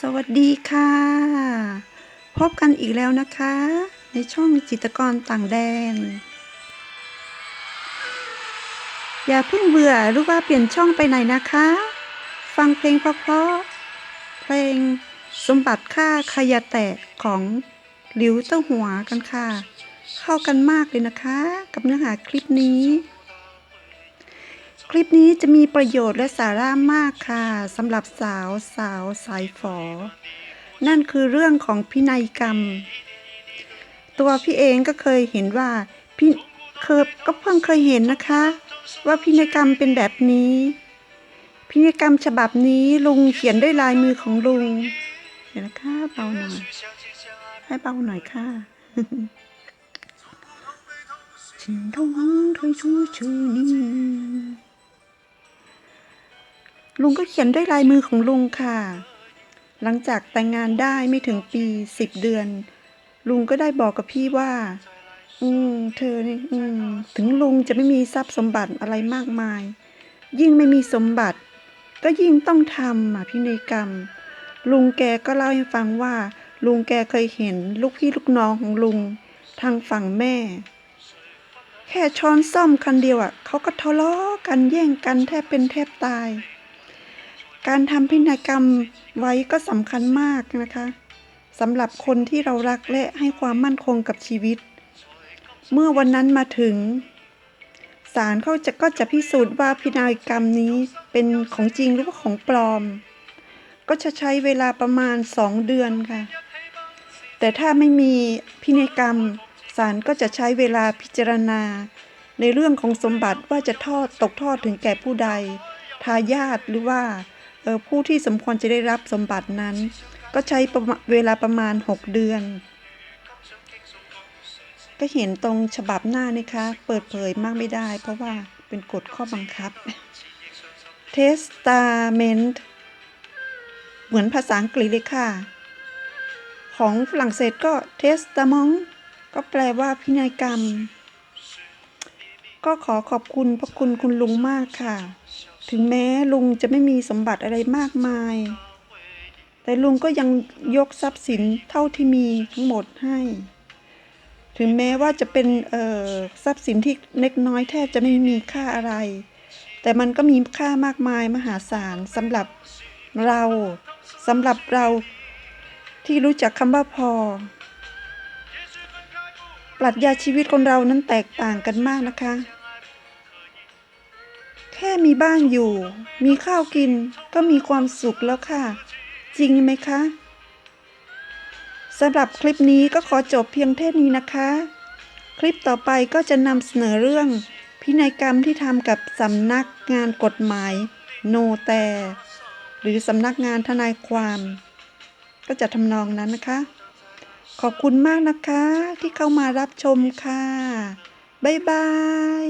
สวัสดีค่ะ พบกันอีกแล้วนะคะ ในช่องจิตกรต่างแดน อย่าเพิ่งเบื่อหรือว่าเปลี่ยนช่องไปไหนนะคะ ฟังเพลงเพราะๆเพลงสมบัติค่าขยะแตกของหลิวเต้าหัวกันค่ะ เข้ากันมากเลยนะคะ กับเนื้อหาคลิปนี้ คลิปนี้จะมีประโยชน์และสาระมากค่ะสำหรับสาวสาวสายฝอ นั่นคือเรื่องของพินัยกรรม ตัวพี่เองก็เคยเห็นว่าพี่เคยก็เพิ่งเคยเห็นนะคะ ว่าพินัยกรรมเป็นแบบนี้ พินัยกรรมฉบับนี้ลุงเขียนด้วยลายมือของลุงเดี๋ยวนะคะเบาหน่อย ให้เบาหน่อยค่ะ 请同退出去你 ลุงก็เขียนด้วยลายมือของลุงค่ะ หลังจากแต่งงานได้ไม่ถึงปีสิบเดือน ลุงก็ได้บอกกับพี่ว่า อืม เธอนี่อืม ถึงลุงจะไม่มีทรัพย์สมบัติอะไรมากมาย ยิ่งไม่มีสมบัติ ก็ยิ่งต้องทำอะพินัยกรรม ลุงแกก็เล่าให้ฟังว่า ลุงแกเคยเห็นลูกพี่ลูกน้องของลุง ทางฝั่งแม่ แค่ช้อนซ่อมคันเดียวอะเขาก็ทะเลาะกันแย่งกันแทบเป็นแทบตาย การทำพินัยกรรมไว้ก็สำคัญมากนะคะสำหรับคนที่เรารักและให้ความมั่นคงกับชีวิต เมื่อวันนั้นมาถึงศาลเขาจะก็จะพิสูจน์ว่าพินัยกรรมนี้เป็นของจริงหรือว่าของปลอม ก็จะใช้เวลาประมาณสองเดือนค่ะ แต่ถ้าไม่มีพินัยกรรมศาลก็จะใช้เวลาพิจารณา ในเรื่องของสมบัติว่าจะทอดตกทอดถึงแก่ผู้ใด ทายาทหรือว่า ผู้ที่สมควรจะได้รับสมบัตินั้น ก็ใช้เวลาประมาณ 6 เดือน ก็เห็นตรงฉบับหน้านะคะ เปิดเผยมากไม่ได้ เพราะว่าเป็นกฎข้อบังคับ Testament เหมือนภาษาอังกฤษเลยค่ะ ของฝรั่งเศสก็ Testament ก็แปลว่าพินัยกรรม ก็ขอขอบคุณพระคุณคุณลุงมากค่ะ ถึงแม้ลุงจะไม่มีสมบัติอะไรมากมาย แต่ลุงก็ยังยกทรัพย์สินเท่าที่มีทั้งหมดให้ ถึงแม้ว่าจะเป็นทรัพย์สินที่เล็กน้อยแทบจะไม่มีค่าอะไร แต่มันก็มีค่ามากมายมหาศาลสำหรับเราสำหรับเราที่รู้จักคำว่าพอ ปรัชญาชีวิตคนเรานั้นแตกต่างกันมากนะคะ ค่มีบ้านอยู่ มีข้าวกินก็มีความสุขแล้วค่ะ จริงไหมคะสำหรับคลิปนี้ก็ขอจบเพียงเท่านี้นะคะ คลิปต่อไปก็จะนำเสนอเรื่อง พินัยกรรมที่ทำกับสำนักงานกฎหมาย โนแต่หรือสำนักงานทนายความ ก็จะทำนองนั้นนะคะ ขอบคุณมากนะคะที่เข้ามารับชมค่ะ บ๊ายบาย